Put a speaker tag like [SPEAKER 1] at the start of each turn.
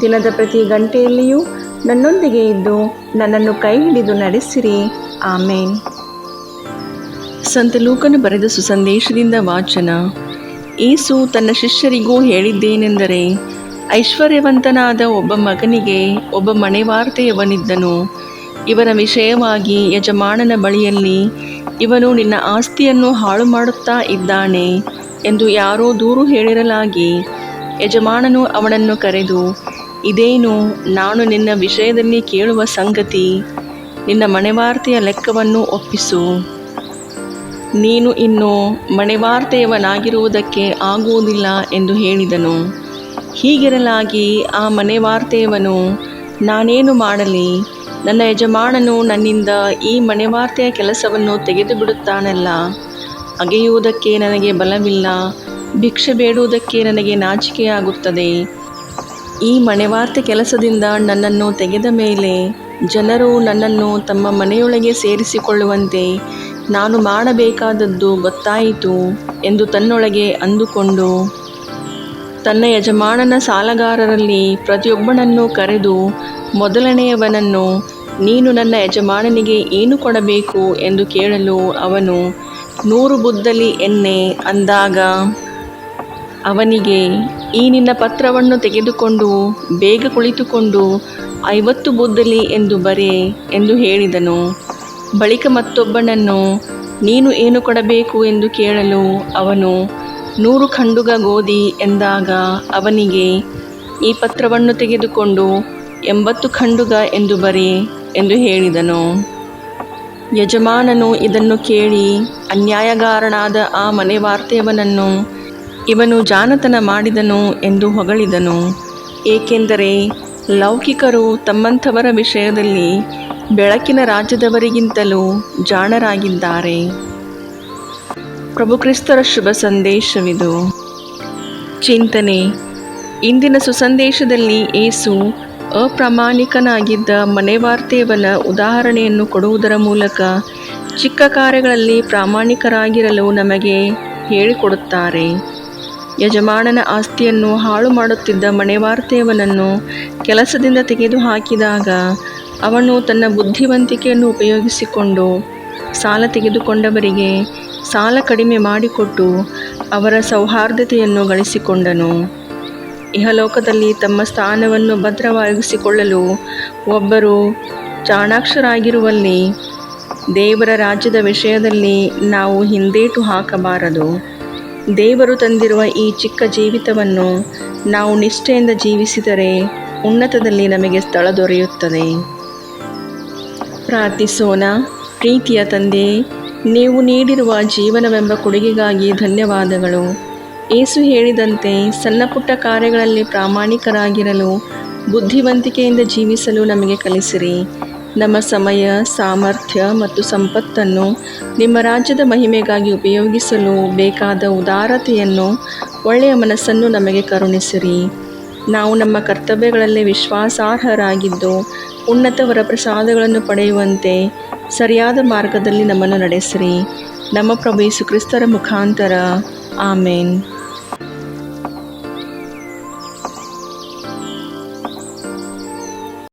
[SPEAKER 1] ದಿನದ ಪ್ರತಿ ಗಂಟೆಯಲ್ಲಿಯೂ ನನ್ನೊಂದಿಗೆ ಇದ್ದು ನನ್ನನ್ನು ಕೈ ಹಿಡಿದು ನಡೆಸಿರಿ. ಆಮೇನ್. ಸಂತ ಲೂಕನು ಬರೆದ ಸುಸಂದೇಶದಿಂದ ವಾಚನ. ಏಸು ತನ್ನ ಶಿಷ್ಯರಿಗೂ ಹೇಳಿದ್ದೇನೆಂದರೆ, ಐಶ್ವರ್ಯವಂತನಾದ ಒಬ್ಬ ಮಗನಿಗೆ ಒಬ್ಬ ಮನೆವಾರ್ತೆಯವನಿದ್ದನು. ಇವನ ವಿಷಯವಾಗಿ ಯಜಮಾನನ ಬಳಿಯಲ್ಲಿ, ಇವನು ನಿನ್ನ ಆಸ್ತಿಯನ್ನು ಹಾಳು ಮಾಡುತ್ತಾ ಇದ್ದಾನೆ ಎಂದು ಯಾರೋ ದೂರು ಹೇಳಿರಲಾಗಿ, ಯಜಮಾನನು ಅವನನ್ನು ಕರೆದು ಇದೇನು ನಾನು ನಿನ್ನ ವಿಷಯದಲ್ಲಿ ಕೇಳುವ ಸಂಗತಿ? ನಿನ್ನ ಮನೆವಾರ್ತೆಯ ಲೆಕ್ಕವನ್ನು ಒಪ್ಪಿಸು. ನೀನು ಇನ್ನು ಮನೆವಾರ್ತೆಯವನಾಗಿರುವುದಕ್ಕೆ ಆಗುವುದಿಲ್ಲ ಎಂದು ಹೇಳಿದನು. ಹೀಗಿರಲಾಗಿ ಆ ಮನೆವಾರ್ತೆಯವನು, ನಾನೇನು ಮಾಡಲಿ? ನನ್ನ ಯಜಮಾನನು ನನ್ನಿಂದ ಈ ಮನೆವಾರ್ತೆಯ ಕೆಲಸವನ್ನು ತೆಗೆದು ಬಿಡುತ್ತಾನಲ್ಲ ಅಗೆಯುವುದಕ್ಕೆ ನನಗೆ ಬಲವಿಲ್ಲ, ಭಿಕ್ಷೆ ಬೇಡುವುದಕ್ಕೆ ನನಗೆ ನಾಚಿಕೆಯಾಗುತ್ತದೆ. ಈ ಮನೆವಾರ್ತೆ ಕೆಲಸದಿಂದ ನನ್ನನ್ನು ತೆಗೆದ ಮೇಲೆ ಜನರು ನನ್ನನ್ನು ತಮ್ಮ ಮನೆಯೊಳಗೆ ಸೇರಿಸಿಕೊಳ್ಳುವಂತೆ ನಾನು ಮಾಡಬೇಕಾದದ್ದು ಗೊತ್ತಾಯಿತು ಎಂದು ತನ್ನೊಳಗೆ ಅಂದುಕೊಂಡು ತನ್ನ ಯಜಮಾನನ ಸಾಲಗಾರರಲ್ಲಿ ಪ್ರತಿಯೊಬ್ಬನನ್ನು ಕರೆದು ಮೊದಲನೆಯವನನ್ನು, ನೀನು ನನ್ನ ಯಜಮಾನನಿಗೆ ಏನು ಕೊಡಬೇಕು? ಎಂದು ಕೇಳಲು ಅವನು ನೂರು ಬುದ್ದಲಿ ಎಣ್ಣೆ ಅಂದಾಗ ಅವನಿಗೆ ಈ ನಿನ್ನ ಪತ್ರವನ್ನು ತೆಗೆದುಕೊಂಡು ಬೇಗ ಕುಳಿತುಕೊಂಡು ಐವತ್ತು ಬುದ್ದಲಿ ಎಂದು ಬರೆ ಎಂದು ಹೇಳಿದನು. ಬಳಿಕ ಮತ್ತೊಬ್ಬನನ್ನು, ನೀನು ಏನು ಕೊಡಬೇಕು ಎಂದು ಕೇಳಲು ಅವನು ನೂರು ಖಂಡುಗ ಗೋಧಿ ಎಂದಾಗ ಅವನಿಗೆ, ಈ ಪತ್ರವನ್ನು ತೆಗೆದುಕೊಂಡು ಎಂಬತ್ತು ಖಂಡುಗ ಎಂದು ಬರೆ ಎಂದು ಹೇಳಿದನು. ಯಜಮಾನನು ಇದನ್ನು ಕೇಳಿ ಅನ್ಯಾಯಗಾರನಾದ ಆ ಮನೆವಾರ್ತೆಯವನನ್ನು ಇವನು ಜಾನತನ ಮಾಡಿದನು ಎಂದು ಹೊಗಳಿದನು. ಏಕೆಂದರೆ ಲೌಕಿಕರು ತಮ್ಮಂಥವರ ವಿಷಯದಲ್ಲಿ ಬೆಳಕಿನ ರಾಜ್ಯದವರಿಗಿಂತಲೂ ಜಾಣರಾಗಿದ್ದಾರೆ. ಪ್ರಭುಕ್ರಿಸ್ತರ ಶುಭ ಸಂದೇಶವಿದು. ಚಿಂತನೆ. ಇಂದಿನ ಸುಸಂದೇಶದಲ್ಲಿ ಏಸು ಅಪ್ರಾಮಾಣಿಕನಾಗಿದ್ದ ಮನೆವಾರ್ತೆಯವನ ಉದಾಹರಣೆಯನ್ನು ಕೊಡುವುದರ ಮೂಲಕ ಚಿಕ್ಕ ಕಾರ್ಯಗಳಲ್ಲಿ ಪ್ರಾಮಾಣಿಕರಾಗಿರಲು ನಮಗೆ ಹೇಳಿಕೊಡುತ್ತಾರೆ. ಯಜಮಾನನ ಆಸ್ತಿಯನ್ನು ಹಾಳು ಮಾಡುತ್ತಿದ್ದ ಮನೆವಾರ್ತೆಯವನನ್ನು ಕೆಲಸದಿಂದ ತೆಗೆದುಹಾಕಿದಾಗ ಅವನು ತನ್ನ ಬುದ್ಧಿವಂತಿಕೆಯನ್ನು ಉಪಯೋಗಿಸಿಕೊಂಡು ಸಾಲ ತೆಗೆದುಕೊಂಡವರಿಗೆ ಸಾಲ ಕಡಿಮೆ ಮಾಡಿಕೊಟ್ಟು ಅವರ ಸೌಹಾರ್ದತೆಯನ್ನು ಗಳಿಸಿಕೊಂಡನು. ಇಹಲೋಕದಲ್ಲಿ ತಮ್ಮ ಸ್ಥಾನವನ್ನು ಭದ್ರವಾಗಿಸಿಕೊಳ್ಳಲು ಒಬ್ಬರು ಚಾಣಾಕ್ಷರಾಗಿರುವಲ್ಲಿ ದೇವರ ರಾಜ್ಯದ ವಿಷಯದಲ್ಲಿ ನಾವು ಹಿಂದೇಟು ಹಾಕಬಾರದು. ದೇವರು ತಂದಿರುವ ಈ ಚಿಕ್ಕ ಜೀವಿತವನ್ನು ನಾವು ನಿಷ್ಠೆಯಿಂದ ಜೀವಿಸಿದರೆ ಉನ್ನತದಲ್ಲಿ ನಮಗೆ ಸ್ಥಳ ದೊರೆಯುತ್ತದೆ. ಪ್ರಾರ್ಥಿಸೋಣ. ಪ್ರೀತಿಯ ತಂದೆ, ನೀವು ನೀಡಿರುವ ಜೀವನವೆಂಬ ಕೊಡುಗೆಗಾಗಿ ಧನ್ಯವಾದಗಳು. ಏಸು ಹೇಳಿದಂತೆ ಸಣ್ಣ ಪುಟ್ಟ ಕಾರ್ಯಗಳಲ್ಲಿ ಪ್ರಾಮಾಣಿಕರಾಗಿರಲು ಬುದ್ಧಿವಂತಿಕೆಯಿಂದ ಜೀವಿಸಲು ನಮಗೆ ಕಲಿಸಿರಿ. ನಮ್ಮ ಸಮಯ, ಸಾಮರ್ಥ್ಯ ಮತ್ತು ಸಂಪತ್ತನ್ನು ನಿಮ್ಮ ರಾಜ್ಯದ ಮಹಿಮೆಗಾಗಿ ಉಪಯೋಗಿಸಲು ಬೇಕಾದ ಉದಾರತೆಯನ್ನು ಒಳ್ಳೆಯ ಮನಸ್ಸನ್ನು ನಮಗೆ ಕರುಣಿಸಿರಿ. ನಾವು ನಮ್ಮ ಕರ್ತವ್ಯಗಳಲ್ಲಿ ವಿಶ್ವಾಸಾರ್ಹರಾಗಿದ್ದು ಉನ್ನತ ಪ್ರಸಾದಗಳನ್ನು ಪಡೆಯುವಂತೆ ಸರಿಯಾದ ಮಾರ್ಗದಲ್ಲಿ ನಮ್ಮನ್ನು ನಡೆಸಿರಿ. ನಮ್ಮ ಪ್ರಭು ಯೇಸು ಕ್ರಿಸ್ತರ ಮುಖಾಂತರ. ಆಮೇನ್.